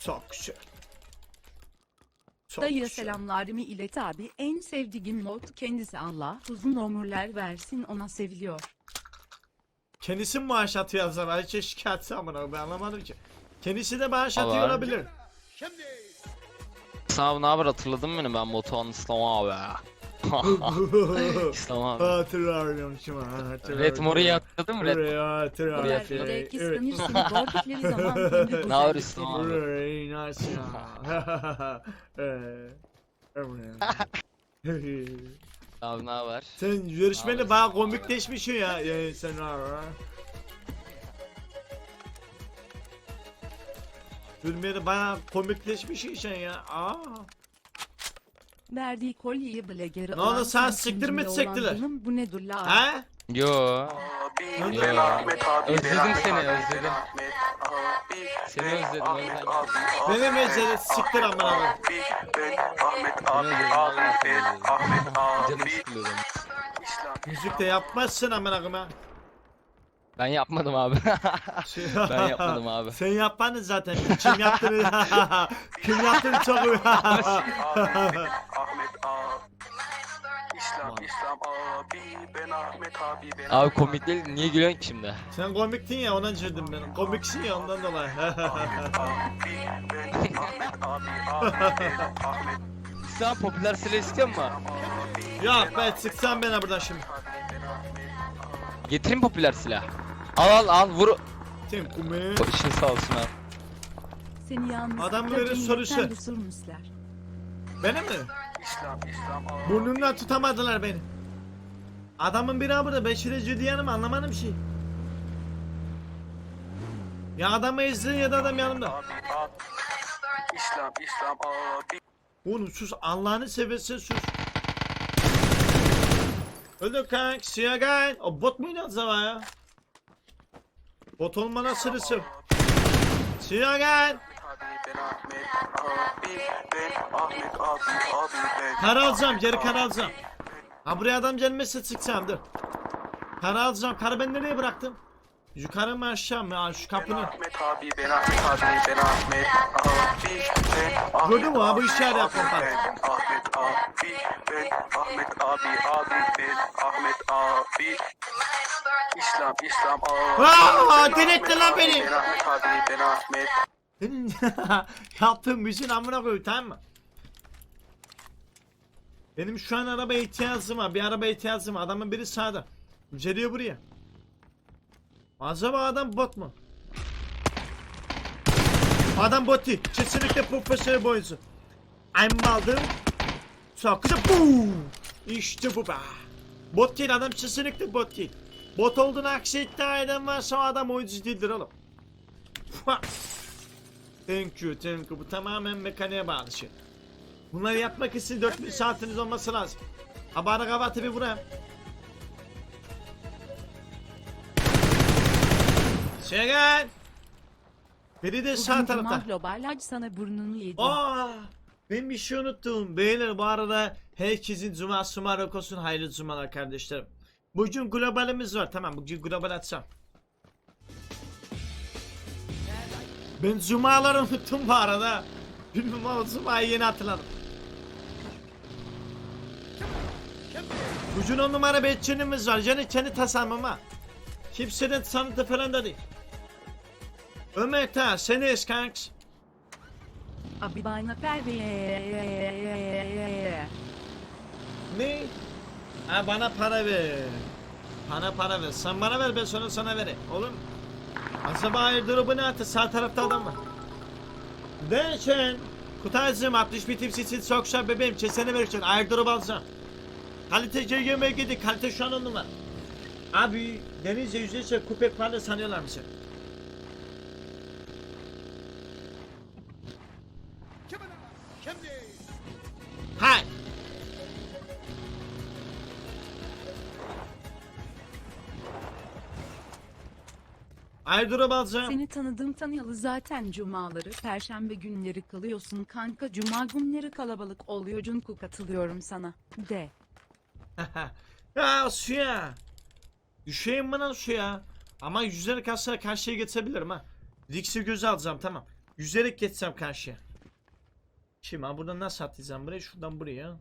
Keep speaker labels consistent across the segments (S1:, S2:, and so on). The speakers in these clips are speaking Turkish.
S1: Çok güzel. Çok
S2: Dayı
S1: güzel.
S2: selamlarımı ilet abi. En sevdiğim mod kendisi Allah. Uzun ömürler versin ona seviliyor.
S1: Kendisi mi bağış atıyor yazar? Ayça şikayetçi amına ben anlamadım ki. Kendisi de bağış atıyor
S3: Allah.
S1: olabilir.
S3: Sınav ne haber hatırladın mı beni ben Batuhan İslam abi. İslam abi.
S1: Hatırlıyorum şimdi hatırlıyorum.
S3: Red Mori'yi hatırladın mı? Red
S1: Buraya hatırlıyorum.
S3: Buraya
S2: bir de
S1: Evet.
S2: kıskanırsın gördükleri zaman kendi
S3: Ne İslam abi?
S1: Ya? Ee,
S3: ne haber?
S1: Sen yarışmayla bayağı komikleşmişsin ya. Yani sen var. Gülmeye bayağı komikleşmişsin sen ya. Aa.
S2: Verdiği kolyeyi bile geri
S1: Ne oldu, sen siktir mi
S2: benim, Bu nedir la?
S1: Ha?
S3: Yo.
S1: Ben
S3: Yo. Özledim seni özledim. Seni özledim özledim.
S1: Benim özeli siktir amına koyayım.
S3: Canım sıkılıyor benim.
S1: Müzik de yapmazsın amına koyayım.
S3: Ben yapmadım abi.
S1: Şey-
S3: ben yapmadım abi.
S1: Sen yapmadın zaten. Kim yaptığını Kim yaptığını çok
S4: abi ben Ahmet abi ben
S3: Abi komik değil niye gülüyorsun ki şimdi?
S1: Sen komiktin ya ondan güldüm ben. Komiksin ya ondan dolayı.
S4: abi ben Ahmet abi abi ben Ahmet
S3: Sen popüler silah istiyor musun?
S1: Yok ben sıksam bana buradan şimdi.
S3: Getireyim popüler silah. Al al al vur.
S1: Tim kumi.
S3: İşin sağ olsun abi.
S2: Seni yalnız
S1: Adamların
S2: cennetten
S1: sorusu.
S2: düşürmüşler.
S1: Beni mi?
S4: İslam İslam abi
S1: Burnumdan tutamadılar beni. Adamın biri burada Beşir'e Cüdiyan'ım anlamadım şey. Ya adamı ezdin ya da adam yanımda.
S4: İslam İslam abi
S1: Oğlum sus Allah'ını seversen sus. Öldü kank Siyagan. O bot muydu acaba ya? Bot olmana sırısı.
S4: Abi ben
S1: Kara alacağım geri kara alacağım. Ha buraya adam gelmezse çıkacağım dur. Kara alacağım. Karı ben nereye bıraktım? Yukarı mı aşağı mı? Ha, şu kapının. Gördün mü abi,
S4: abi,
S1: işaret yaptım.
S4: Ben Ahmet abi ben Ahmet abi abi ben Ahmet abi İslam İslam abi
S1: Aa,
S4: Ahmet
S1: lan beni.
S4: Ben Ahmet abi ben Ahmet
S1: Senin yaptığın müziğin amına koy tamam mı? Benim şu an araba ihtiyacım var. Bir araba ihtiyacım var. Adamın biri sağda. Geliyor buraya. Acaba adam bot mu? Adam bot değil. Kesinlikle profesyonel bir oyuncu. I'm aldım. Güzel. Boom. İşte bu be. Bot değil adam kesinlikle bot değil. Bot olduğunu aksi iddia eden varsa o adam oyuncu değildir oğlum. Thank you, thank you. Bu tamamen mekaniğe bağlı şey. Bunları yapmak için 4000 saatiniz olması lazım. Ha bana kavatı bir vurayım. Şegan! Biri de sağ tarafta.
S2: Cuma Global Hac sana burnunu yedi.
S1: Aa, ben bir şey unuttum. Beyler bu arada herkesin cuması mübarek olsun. Hayırlı cumalar kardeşlerim. Bugün globalimiz var. Tamam bugün global açacağım. Ben cumaları unuttum bu arada. Bilmem ama cumayı yeni hatırladım. Bugün on numara betçinimiz var. Yani kendi tasarımıma. Kimsenin sanatı falan da değil. Ömer ta seni kanks.
S2: Abi bana ver ve
S1: Ne? Ha bana para ver. Bana para ver. Sen bana ver ben sonra sana vereyim. Olur mu? Acaba airdrop'u ne attı? Sağ tarafta adam var. Derken Kutaycığım 61 tipsiz çok şah bebeğim kesene verirken airdrop alacağım. Kalite CGM'ye gidi kalite şu an on numara. Abi denizce yüzeyse kupek falan sanıyorlar mısın? Hay. Airdrop alacağım.
S2: Seni tanıdım tanıyalı zaten cumaları, perşembe günleri kalıyorsun kanka. Cuma günleri kalabalık oluyor Cunku katılıyorum sana. De.
S1: ya suya. Düşeyim bana suya. Ama yüzleri kaslara karşıya geçebilirim ha. Rix'i göze alacağım tamam. Yüzerek geçsem karşıya. Şimdi ha buradan nasıl atlayacağım buraya? Şuradan buraya.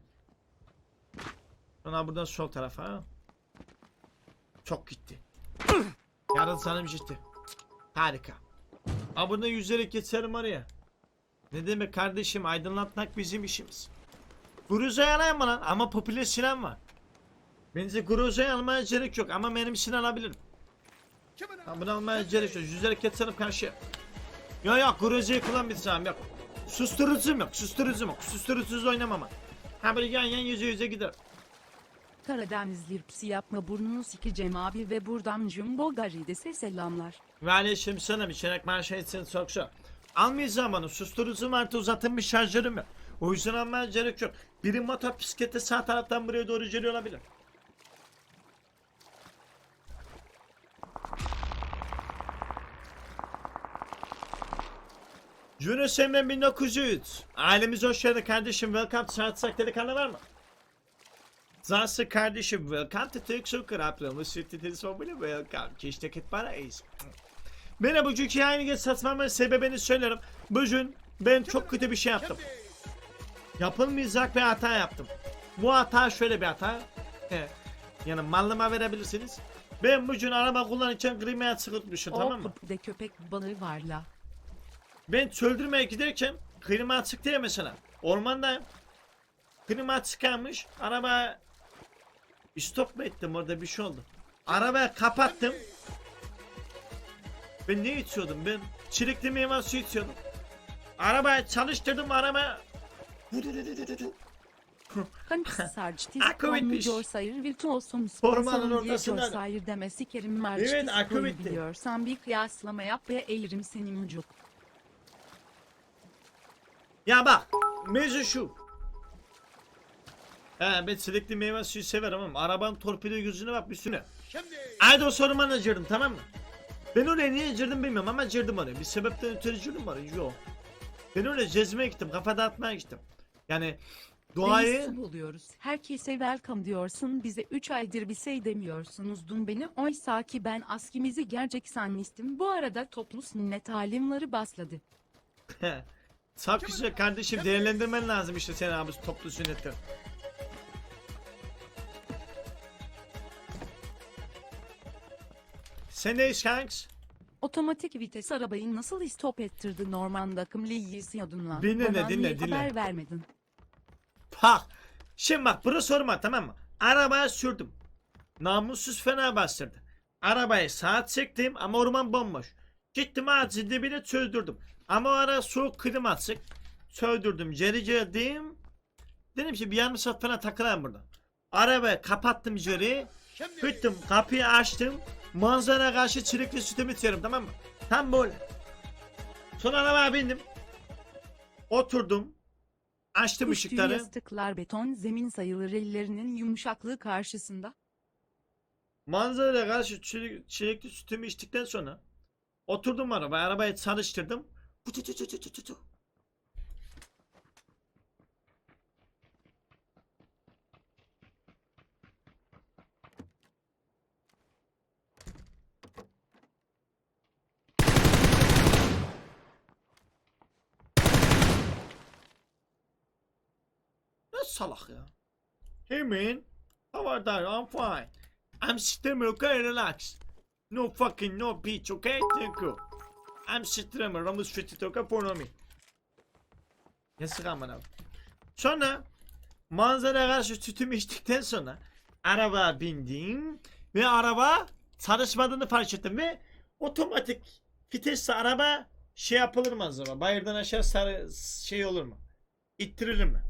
S1: Sonra buradan sol tarafa. Çok gitti. Yarın sana bir gitti. Harika. Ha buradan yüzerek geçerim oraya. Ne demek kardeşim aydınlatmak bizim işimiz. Gruza'yı alayım mı lan? Ama popüler silah var. Bence Gruza'yı almaya gerek yok ama benim silah alabilirim. Ben bunu almaya gerek yok. Yüzerek geçerim karşıya. Yok yok Gruza'yı kullanmayacağım yok. Susturucum yok. Susturucum yok. Susturucusuz oynamam. ama. Ha böyle yan yan yüze yüze gider.
S2: Karadeniz lirpsi yapma burnunu sikeceğim abi ve buradan Jumbo Garides'e selamlar.
S1: Ve aleyküm selam. İçin çok çok. Almayacağım onu. Susturucum artı uzatılmış şarjörüm yok. O yüzden almaya gerek yok. Biri motor bisikleti sağ taraftan buraya doğru geliyor olabilir. Yunus Emre 1903. Ailemiz hoş geldin kardeşim. Welcome to Saatsak delikanlı var mı? Zansı kardeşim. Welcome to Türk Soccer Ablamı sütü sobili welcome. Keşke kit parayız. Bana bugünkü yayını geç satmamın sebebini söylerim. Bugün ben çok kötü bir şey yaptım. Yapılmayacak bir hata yaptım. Bu hata şöyle bir hata. Yani mallıma verebilirsiniz. Ben bugün araba kullanırken klimayı sıkıtmışım tamam mı?
S2: O de köpek balığı var la.
S1: Ben çöldürmeye giderken klima açık diye mesela. Ormandayım. Klima açık kalmış. Araba stop mu ettim orada bir şey oldu. Arabayı kapattım. Ben ne içiyordum ben? Çilekli meyve suyu içiyordum. Arabayı çalıştırdım araba.
S2: Sayır virtuosun
S1: Ormanın
S2: sponsorun
S1: ortasında.
S2: diyor sayır demesi kerim marçtiz
S1: Evet, akıbetti.
S2: biliyorsan bir kıyaslama yap ve eğirim senin mucuk.
S1: Ya bak mevzu şu. He ben çilekli meyve suyu severim ama arabanın torpido yüzüne bak üstüne. Haydi o soruma girdim tamam mı? Ben oraya niye girdim bilmiyorum ama girdim oraya. Bir sebepten ötürü girdim oraya. Yok. Ben oraya cezmeye gittim. Kafa dağıtmaya gittim. Yani doğayı...
S2: Buluyoruz. Herkese welcome diyorsun bize 3 aydır bir şey demiyorsunuz dün beni oysa ki ben askimizi gerçek sanmıştım. Bu arada toplu sünnet alimleri başladı.
S1: Çok güzel kardeşim değerlendirmen lazım işte sen abi toplu sünnette. Sen ne iş kanks?
S2: Otomatik vites arabayı nasıl stop ettirdi Norman akımlı yiyordun lan.
S1: Dinle,
S2: Bana
S1: dinle,
S2: niye
S1: dinle.
S2: haber vermedin.
S1: Bak. Şimdi bak bunu sorma tamam mı? Arabaya sürdüm. Namussuz fena bastırdı. Arabayı saat çektim ama orman bomboş. Gittim ağacın dibine çözdürdüm. Ama o ara soğuk klima açık. Çözdürdüm. Geri geldim. Dedim ki bir saat falan takılayım burada. Arabayı kapattım geri. Gittim kapıyı açtım. Manzara karşı çilekli sütümü içiyorum tamam mı? Tam böyle. Sonra arabaya bindim. Oturdum. Açtım
S2: Düştüğü
S1: ışıkları.
S2: yastıklar beton zemin sayılır ellerinin yumuşaklığı karşısında.
S1: Manzaraya karşı çilek- çilekli sütümü içtikten sonra oturdum arabaya, arabayı çalıştırdım. Ne salak ya. Hey man, how are you? I'm fine. I'm Stemmer, okay? Relax. No fucking no bitch, okay? Thank you. I'm Stemmer, I'm street okay? For me. Ne sıkan abi. Sonra manzaraya karşı sütümü içtikten sonra arabaya bindim ve araba çalışmadığını fark ettim ve otomatik vitesle araba şey yapılır mı acaba? Bayırdan aşağı sarı şey olur mu? İttirilir mi?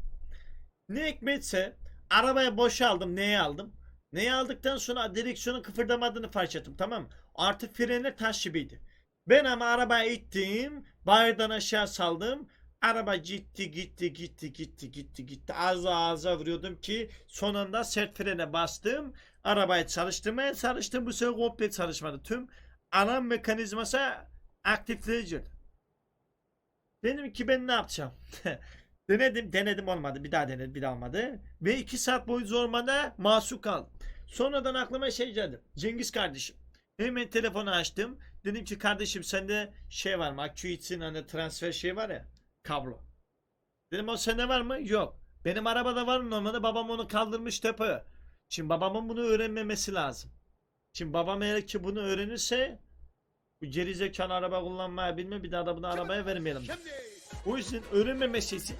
S1: Ne hikmetse arabaya boşaldım. Neyi aldım? Neyi aldıktan sonra direksiyonun kıpırdamadığını fark ettim tamam mı? Artık frenler taş gibiydi. Ben ama arabayı ittim. Bayırdan aşağı saldım. Araba gitti gitti gitti gitti gitti gitti. Az ağza vuruyordum ki sonunda sert frene bastım. Arabayı çalıştırmaya çalıştım. Bu sefer komple çalışmadı. Tüm alarm mekanizması aktifliğe girdi. Dedim ki ben ne yapacağım? Denedim, denedim olmadı. Bir daha denedim, bir daha olmadı. Ve iki saat boyunca ormanda mahsur kaldım. Sonradan aklıma şey geldi. Cengiz kardeşim. Hemen telefonu açtım. Dedim ki kardeşim sende şey var mı? Akü için hani transfer şey var ya. Kablo. Dedim o sende var mı? Yok. Benim arabada var mı normalde? Babam onu kaldırmış depoya. Şimdi babamın bunu öğrenmemesi lazım. Şimdi babam eğer ki bunu öğrenirse bu gerizekalı araba kullanmayı bilmiyor. Bir daha da bunu arabaya vermeyelim. O yüzden öğrenmemesi için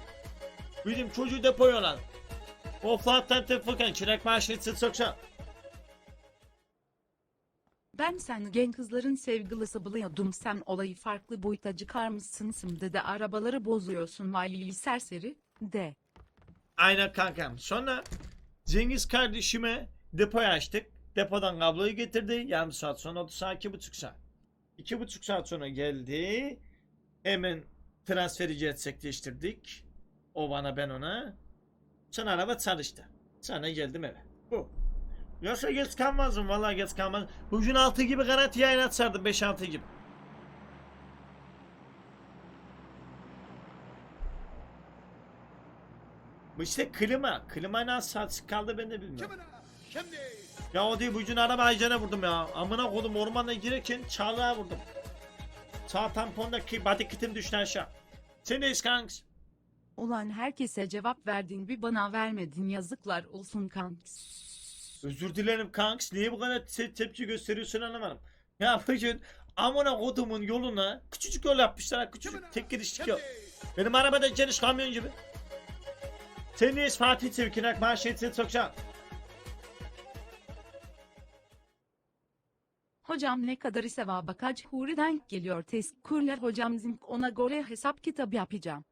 S1: bizim çocuğu depoya olan o Fuat'tan tefuken çırak maaşı soksa
S2: Ben sen gen kızların sevgilisi biliyordum sen olayı farklı boyuta çıkarmışsın şimdi de arabaları bozuyorsun valili serseri de.
S1: Aynen kankam. Sonra Cengiz kardeşime depoyu açtık. Depodan kabloyu getirdi. Yarım saat sonra 30 saat, iki buçuk saat. İki buçuk saat sonra geldi. Hemen transferi gerçekleştirdik. O bana ben ona. Sonra araba çalıştı. Sonra geldim eve. Bu. Yoksa geç kalmazdım. Vallahi geç kalmaz. Bugün 6 gibi garanti yayın açardım. 5-6 gibi. Bu işte klima. Klima nasıl saat kaldı ben de bilmiyorum. Ya o değil bugün araba aycana vurdum ya. Amına kodum ormana girerken çağlığa vurdum. Sağ tampondaki body kitim düştü aşağı. Sendeyiz kanks.
S2: Ulan herkese cevap verdin bir bana vermedin yazıklar olsun kanks.
S1: Özür dilerim kanks. Niye bu kadar te- tepki gösteriyorsun anlamadım. Ya bugün amına kodumun yoluna küçücük yol yapmışlar. Küçücük tek girişlik yol. Benim arabada geniş kamyon gibi. Sendeyiz Fatih Sevkinak manşetini sokacağım.
S2: Hocam ne kadar sevaba kaç huriden geliyor tezkurler hocam zink ona göre hesap kitabı yapacağım.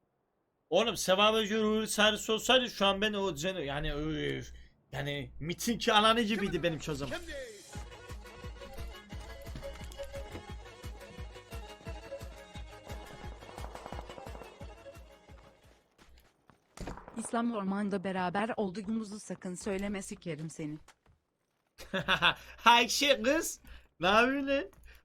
S1: Oğlum sevabı cürür servis olsaydı şu an ben o yani öf, yani mitinki alanı gibiydi benim çözüm.
S2: İslam ormanda beraber olduğumuzu sakın söyleme sikerim seni.
S1: Ayşe kız. Ne yapıyorsun lan?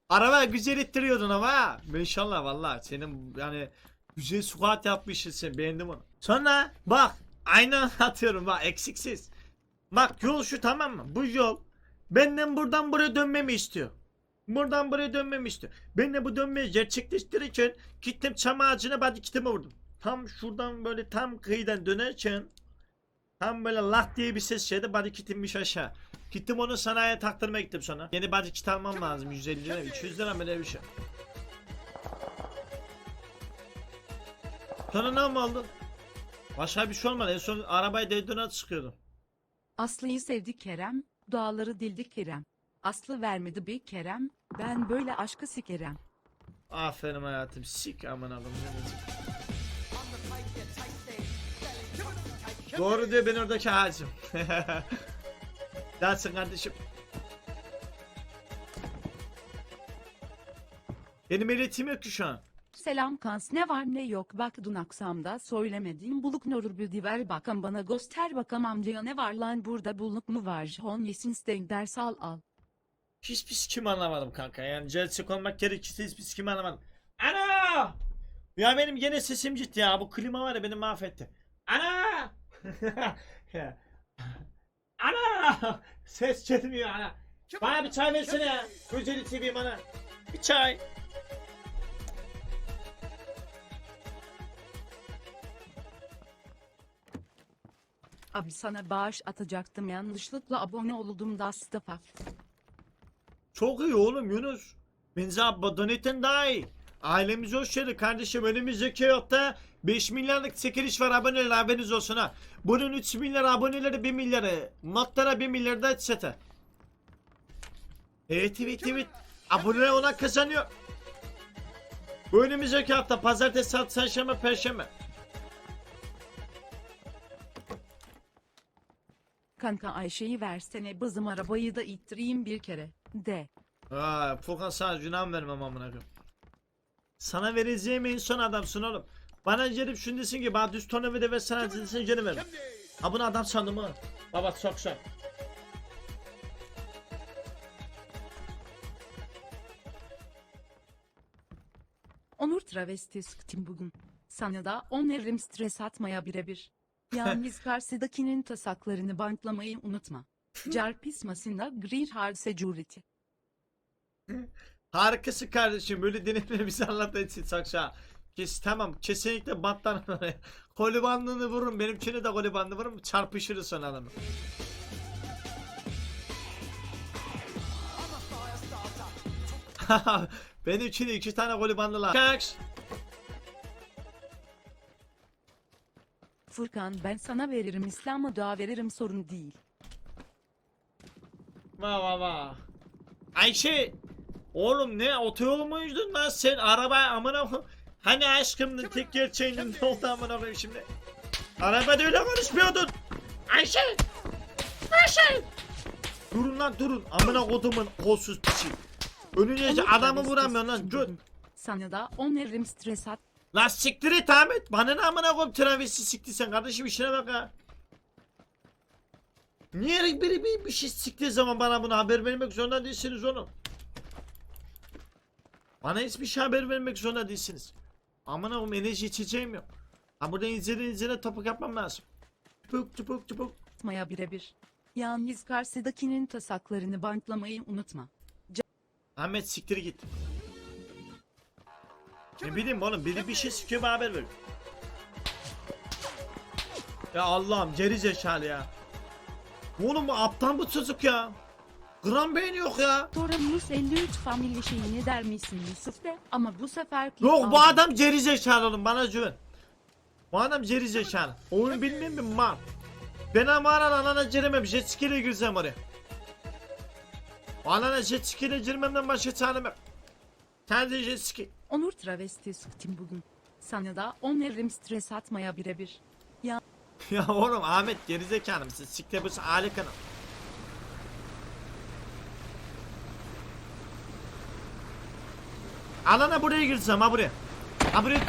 S1: Araba güzel ettiriyordun ama ha. Maşallah valla senin yani güzel squat yapmışsın sen beğendim onu. Sonra bak aynen atıyorum bak eksiksiz. Bak yol şu tamam mı? Bu yol benden buradan buraya dönmemi istiyor. Buradan buraya dönmemi istiyor. Ben de bu dönmeyi gerçekleştirirken gittim çam ağacına body kitimi vurdum. Tam şuradan böyle tam kıyıdan dönerken tam böyle lah diye bir ses şeydi body kitimmiş aşağı. Gittim onu sanayiye taktırmaya gittim sonra. Yeni body kit almam lazım 150 lira 200 lira böyle bir şey. Sonra ne oldu? Başka bir şey olmadı. En son arabayı deodorant sıkıyordum.
S2: Aslı'yı sevdi Kerem, dağları dildi Kerem. Aslı vermedi bir Kerem, ben böyle aşkı sikerim.
S1: Aferin hayatım. Sik aman abim. Doğru diyor ben oradaki ağacım. Dersin kardeşim. Benim iletim yok ki şu an.
S2: Selam kans ne var ne yok bak dün akşamda söylemediğim buluk nurur bir diver bakın bana göster bakam amcaya ne var lan burada buluk mu var hon yesin ders al al.
S1: Hiçbir sikim anlamadım kanka. Yani Chelsea olmak gerekirse hiçbir sikim anlamadım. Ana! Ya benim gene sesim gitti ya. Bu klima var ya beni mahvetti. Ana! Ya. ana! Ses gelmiyor ana. Bana bir çay versene ya. Gözleri seveyim ana. Bir çay.
S2: Abi sana bağış atacaktım yanlışlıkla abone oldum da Mustafa.
S1: Çok iyi oğlum Yunus. Benza Donetten daha iyi. Ailemiz hoş geldin kardeşim. Önümüzdeki hafta 5 milyarlık çekiliş var aboneler haberiniz olsun ha. Bunun 3 milyar aboneleri 1 milyarı. Modlara 1 milyar da çete. Evet evet evet. Abone olan kazanıyor. Bu önümüzdeki hafta pazartesi, salı, çarşamba, perşembe.
S2: Kanka Ayşe'yi versene bızım arabayı da ittireyim bir kere. De.
S1: Aa, Furkan sana günah vermem amına koyayım. Sana vereceğim en son adamsın oğlum. Bana gelip şunu desin ki bana düz tornavida ve sana desin gene ver. Ha bunu adam sandım ha. Baba çok şey.
S2: Onur travesti sıktım bugün. Sana da öneririm stres atmaya birebir. Yalnız karşıdakinin tasaklarını bantlamayı unutma. Car pismasında gri hard security.
S1: Harikasın kardeşim. Böyle deneyimlerimizi anlattığın için saksa. Kes, tamam kesinlikle battan oraya. Kolibanlığını vurun. Benimkini de kolibanlı vurun. Çarpışırız son adamı. Benimkini iki tane kolibanlılar. Kaks.
S2: Furkan ben sana veririm İslam'a dua veririm sorun değil.
S1: Va va va. Ayşe. Oğlum ne otoyol muydun lan sen araba amına. Hani aşkımdın tek gerçeğinin ne oldu amına koyayım şimdi. Arabada öyle konuşmuyordun. Ayşe. Ayşe. Durun lan durun amına kodumun kolsuz piçi. Önüne
S2: Onu
S1: adamı vuramıyorsun lan.
S2: Sana da on eririm stres at.
S1: Lan siktir et Ahmet. Bana ne amına koyayım travesti sikti sen kardeşim işine bak ha. Niye biri bir, bir şey siktiği zaman bana bunu haber vermek zorunda değilsiniz oğlum. Bana hiçbir şey haber vermek zorunda değilsiniz. Amına koyayım enerji içeceğim yok. Ha burada izlere izlere topuk yapmam lazım. Tupuk tupuk tupuk.
S2: Maya birebir. Yalnız karşıdakinin tasaklarını bantlamayı unutma.
S1: Ahmet siktir git. Ne bileyim oğlum biri bir şey sikiyor bana haber ver. Ya Allah'ım geri zekalı ya. Oğlum bu aptal bu çocuk ya. Gram beyin yok ya.
S2: Torunumuz 53 familya şeyini der misin Yusuf de ama bu sefer
S1: Yok bu adam geri zekalı oğlum bana güven. Bu adam geri zekalı. Oyun bilmiyor mi mal? Ben ama anan anana giremem. Jet ski ile girsem oraya. Anana jet ski ile girmemden başka çarem yok. Sadece jet ski.
S2: Onur travesti sıktım bugün. Sana da on eririm stres atmaya birebir.
S1: Ya oğlum Ahmet gerizekalı mısın? Siktir bu Ali kanal. Alana buraya girsem ha buraya. Ha buraya.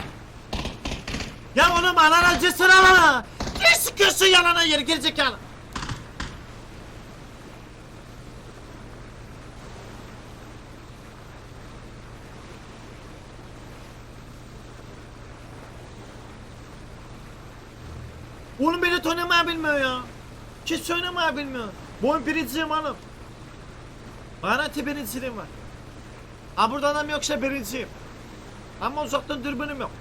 S1: Ya oğlum alana cesur alana. Ne sıkıyorsun yalana yeri gerizekalı. Oğlum beni tanımaya bilmiyor ya. Hiç oynamaya bilmiyor. Bu oyun birinciyim oğlum. Garanti birinciliğim var. Ha burada adam yoksa birinciyim. Ama uzaktan dürbünüm yok.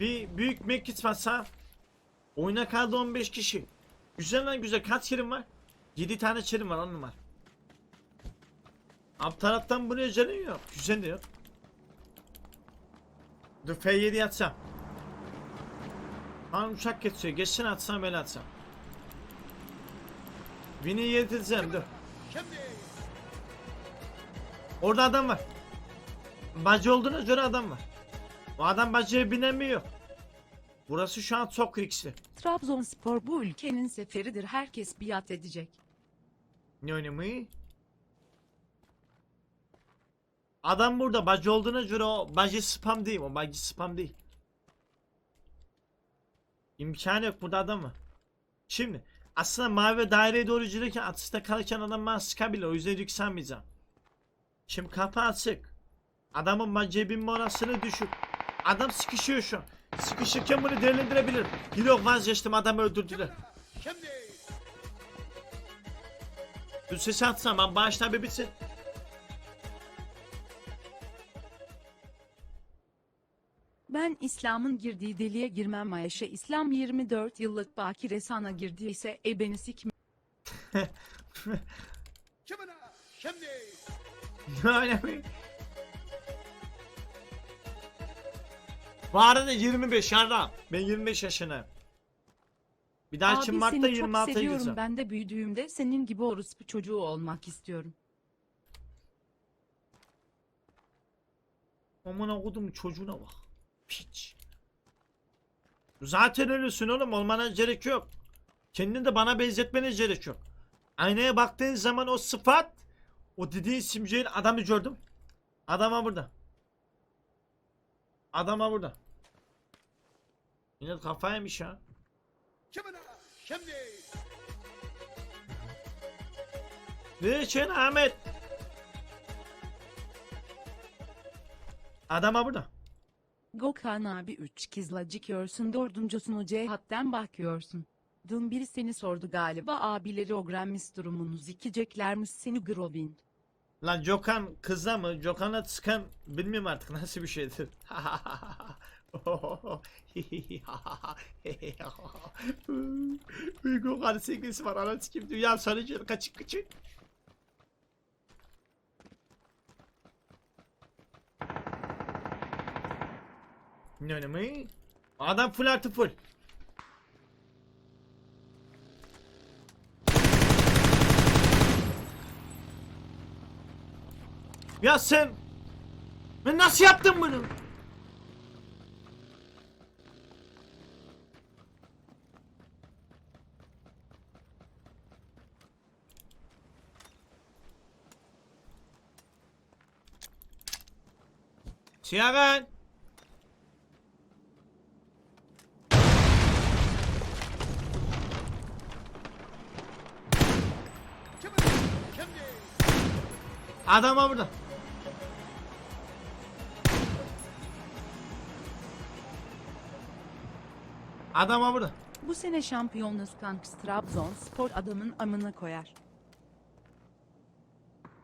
S1: Bir büyük mekit var sağ. Oyuna kaldı 15 kişi. Güzel lan güzel. Kaç çerim var? 7 tane çerim var on numara. Alt taraftan buraya canın yok. Güzel de yok. Dur F7 atsam. Lan uçak geçiyor. Geçsin atsam ben atsam. Win'i yedireceğim dur. Orada adam var. Bacı olduğuna göre adam var. O adam bacıya binemiyor. Burası şu an çok riskli.
S2: Trabzonspor bu ülkenin seferidir herkes biat edecek.
S1: Ne oynamayı? Adam burada bacı olduğuna göre o bacı spam değil o bacı spam değil. İmkanı yok burada adam var. Şimdi aslında mavi daireye doğru giderken atışta kalırken adam bana sıkabilir o yüzden yükselmeyeceğim. Şimdi kapı açık. Adamın binme olasılığı düşük. Adam sıkışıyor şu an. Sıkışırken bunu değerlendirebilir. Yok vazgeçtim adamı öldürdüler. Dur ses atsam ben baştan bir bitsin.
S2: Ben İslam'ın girdiği deliğe girmem Ayşe. İslam 24 yıllık bakire sana girdiyse e beni sikme.
S1: Mi? Bu arada 25 yarda. Ben 25 yaşındayım. Bir dahaki
S2: Abi
S1: Mart'ta
S2: seni çok
S1: 26'ya
S2: seviyorum
S1: gireceğim.
S2: ben de büyüdüğümde senin gibi orospu çocuğu olmak istiyorum.
S1: Amına kodum çocuğuna bak. Piç. Zaten öylesin oğlum olmana gerek yok. Kendini de bana benzetmene gerek yok. Aynaya baktığın zaman o sıfat o dediğin simgeyin adamı gördüm. Adama burada. Adama burada. Yine kafaymış ya. Ne için Ahmet? Adama burada.
S2: Gökhan abi 3 kızla çıkıyorsun dördüncüsünü cihattan bakıyorsun. Dün biri seni sordu galiba abileri ogrenmiş durumunuz ikiceklermiş seni Grovin.
S1: Lan Jokan kızla mı? Jokan'a sıkan bilmiyorum artık nasıl bir şeydir. Gökhan'ın sevgilisi var anasını kim dünya sarıcı kaçık kaçık. Ne önemi? Adam full artı full. Ya sen ben nasıl yaptın bunu? Siyagan. Adam var burada. Adam var burada.
S2: Bu sene şampiyonuz kanks Trabzonspor adamın amına koyar.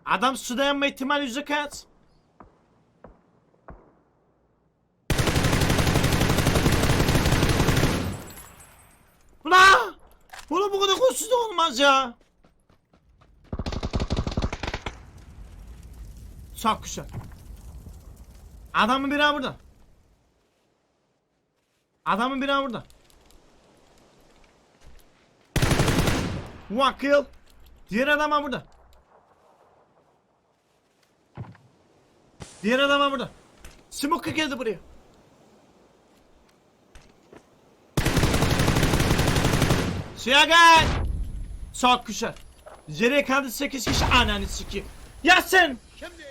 S1: Adam suda yanma ihtimali yüzde kaç? Ulan! Ulan bu kadar kolsuz da olmaz ya. Çok güzel. Adamın biri ha burada. Adamın biri ha burada. One kill. Diğer adam ha burada. Diğer adam var burada. Smoke geldi buraya. Suya gel. Çok güzel. Geriye kaldı 8 kişi ananı sikeyim. Ya sen.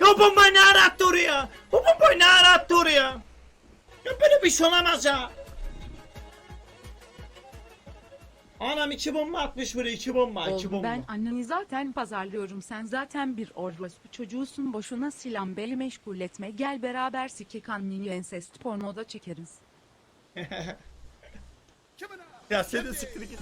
S1: Ya bombayı ne arattı oraya? Bu bombayı ne arattı oraya? Ya böyle bir şey olamaz ya. Anam iki bomba atmış buraya iki bomba iki
S2: Oğlum
S1: bomba.
S2: ben anneni zaten pazarlıyorum sen zaten bir orospu çocuğusun boşuna silah beni meşgul etme gel beraber sikik anneni ensest pornoda çekeriz.
S1: Ya sen de siktir git.